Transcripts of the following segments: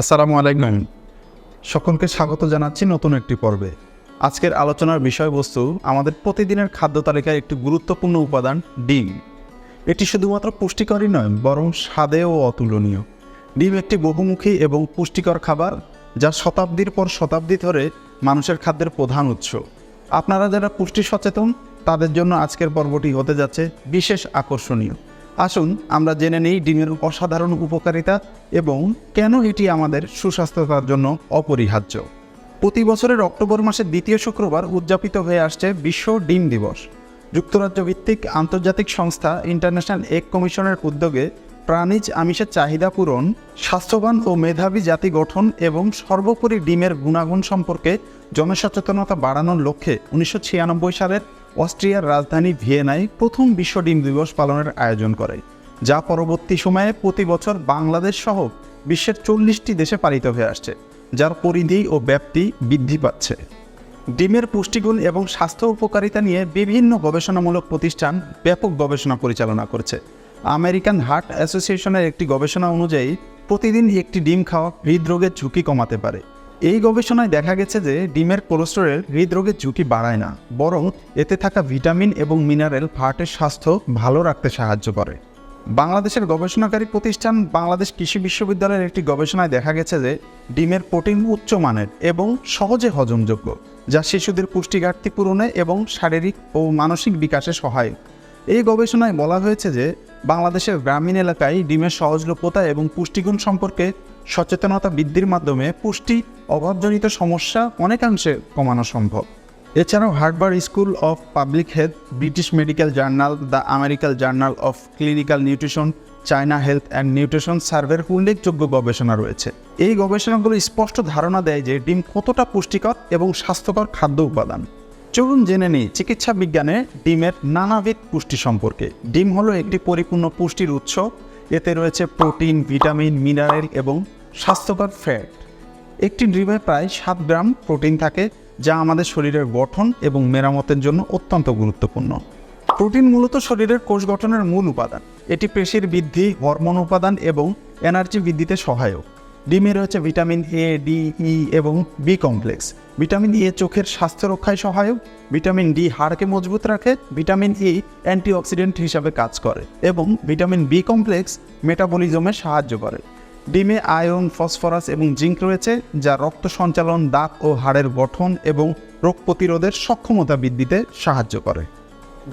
আসসালামু আলাইকুম। সকলকে স্বাগত জানাচ্ছি নতুন একটি পর্বে। আজকের আলোচনার বিষয়বস্তু আমাদের প্রতিদিনের খাদ্য তালিকায় একটি গুরুত্বপূর্ণ উপাদান, ডিম। এটি শুধুমাত্র পুষ্টিকরই নয়, বরং স্বাদেও অতুলনীয়। ডিম একটি বহুমুখী এবং পুষ্টিকর খাবার, যা শতাব্দীর পর শতাব্দী ধরে মানুষের খাদ্যের প্রধান উৎস। আপনারা যারা পুষ্টি সচেতন, তাদের জন্য আজকের পর্বটি হতে যাচ্ছে বিশেষ আকর্ষণীয়। আসুন, আমরা জেনে নেই ডিমের অসাধারণ উপকারিতা এবং কেন এটি আমাদের সুস্বাস্থ্যতার জন্য অপরিহার্য। প্রতি বছরের অক্টোবর মাসের দ্বিতীয় শুক্রবার উদযাপিত হয়ে আসছে বিশ্ব ডিম দিবস। যুক্তরাজ্য ভিত্তিক আন্তর্জাতিক সংস্থা ইন্টারন্যাশনাল এগ কমিশনের উদ্যোগে প্রাণীজ আমিষের চাহিদা পূরণ, স্বাস্থ্যবান ও মেধাবী জাতি গঠন এবং সর্বোপরি ডিমের গুণাগুণ সম্পর্কে জনসচেতনতা বাড়ানোর লক্ষ্যে উনিশশো ছিয়ানব্বই সালের অস্ট্রিয়ার রাজধানী ভিয়েনায় প্রথম বিশ্ব ডিম দিবস পালনের আয়োজন করে, যা পরবর্তী সময়ে প্রতি বছর বাংলাদেশ সহ বিশ্বের চল্লিশটি দেশে পালিত হয়ে আসছে, যার পরিধি ও ব্যাপ্তি বৃদ্ধি পাচ্ছে। ডিমের পুষ্টিগুণ এবং স্বাস্থ্য উপকারিতা নিয়ে বিভিন্ন গবেষণামূলক প্রতিষ্ঠান ব্যাপক গবেষণা পরিচালনা করছে। আমেরিকান হার্ট অ্যাসোসিয়েশনের একটি গবেষণা অনুযায়ী, প্রতিদিন একটি ডিম খাওয়া হৃদরোগের ঝুঁকি কমাতে পারে। এই গবেষণায় দেখা গেছে যে ডিমের কোলেস্টেরল হৃদরোগের ঝুঁকি বাড়ায় না, বরং এতে থাকা ভিটামিন এবং মিনারেল হার্টের স্বাস্থ্য ভালো রাখতে সাহায্য করে। বাংলাদেশের গবেষণাকারী প্রতিষ্ঠান বাংলাদেশ কৃষি বিশ্ববিদ্যালয়ের একটি গবেষণায় দেখা গেছে যে ডিমের প্রোটিন উচ্চমানের এবং সহজে হজমযোগ্য, যা শিশুদের পুষ্টি ঘাটতি পূরণে এবং শারীরিক ও মানসিক বিকাশে সহায়ক। এই গবেষণায় বলা হয়েছে যে বাংলাদেশের গ্রামীণ এলাকায় ডিমের সহজলভ্যতা এবং পুষ্টিগুণ সম্পর্কে সচেতনতা বৃদ্ধির মাধ্যমে পুষ্টি অভাবজনিত সমস্যা অনেকাংশে কমানো সম্ভব। এছাড়াও Harvard school of public health, British medical journal, the American journal of clinical nutrition, China health and nutrition সার্ভের উল্লেখযোগ্য গবেষণা রয়েছে। এই গবেষণাগুলো স্পষ্ট ধারণা দেয় যে ডিম কতটা পুষ্টিকর এবং স্বাস্থ্যকর খাদ্য উপাদান। চলুন জেনে নিই চিকিৎসা বিজ্ঞানে ডিমের নানাবিধ পুষ্টি সম্পর্কে। ডিম হলো একটি পরিপূর্ণ পুষ্টির উৎস। এতে রয়েছে প্রোটিন, ভিটামিন, মিনারেল এবং স্বাস্থ্যকর ফ্যাট। একটি ডিমে প্রায় সাত গ্রাম প্রোটিন থাকে, যা আমাদের শরীরের গঠন এবং মেরামতের জন্য অত্যন্ত গুরুত্বপূর্ণ। প্রোটিন মূলত শরীরের কোষ গঠনের মূল উপাদান। এটি পেশির বৃদ্ধি, হরমোন উপাদান এবং এনার্জি বৃদ্ধিতে সহায়ক। ডিমে রয়েছে ভিটামিন এ ডি ই এবং বি কমপ্লেক্স। ভিটামিন এ চোখের স্বাস্থ্য রক্ষায় সহায়ক। ভিটামিন ডি হাড়কে মজবুত রাখে। ভিটামিন ই অ্যান্টিঅক্সিডেন্ট হিসাবে কাজ করে এবং ভিটামিন বি কমপ্লেক্স মেটাবলিজমে সাহায্য করে। ডিমে আয়রন ফসফরাস এবং জিঙ্ক রয়েছে, যা রক্ত সঞ্চালন দাঁত ও হাড়ের গঠন এবং রোগ প্রতিরোধের সক্ষমতা বৃদ্ধিতে সাহায্য করে।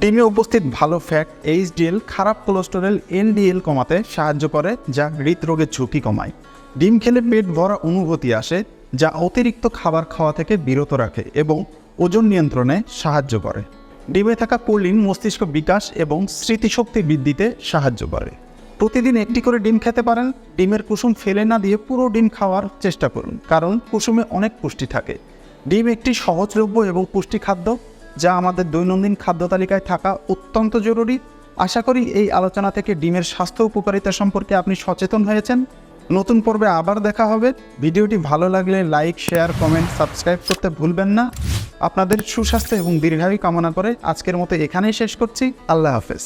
ডিমে উপস্থিত ভালো ফ্যাট এইচডিএল খারাপ কোলেস্টেরল এনডিএল কমাতে সাহায্য করে, যা হৃদরোগের ঝুঁকি কমায়। ডিম খেলে পেট ভরা অনুভূতি আসে, যা অতিরিক্ত খাবার খাওয়া থেকে বিরত রাখে এবং ওজন নিয়ন্ত্রণে সাহায্য করে। ডিমে থাকা কোলিন মস্তিষ্ক বিকাশ এবং স্মৃতিশক্তি বৃদ্ধিতে সাহায্য করে। প্রতিদিন একটি করে ডিম খেতে পারেন, ডিমের কুসুম ফেলে না দিয়ে পুরো ডিম খাওয়ার চেষ্টা করুন, কারণ কুসুমে অনেক পুষ্টি থাকে। ডিম একটি সহজলভ্য এবং পুষ্টি খাদ্য, যা আমাদের দৈনন্দিন খাদ্য তালিকায় থাকা অত্যন্ত জরুরি। আশা করি এই আলোচনা থেকে ডিমের স্বাস্থ্য উপকারিতা সম্পর্কে আপনি সচেতন হয়েছেন। নতুন পর্বে আবার দেখা হবে। ভিডিওটি ভালো লাগলে লাইক, শেয়ার, কমেন্ট, সাবস্ক্রাইব করতে ভুলবেন না। আপনাদের সুস্বাস্থ্য এবং দীর্ঘায়ু কামনা করে আজকের মতো এখানেই শেষ করছি। আল্লাহ হাফেজ।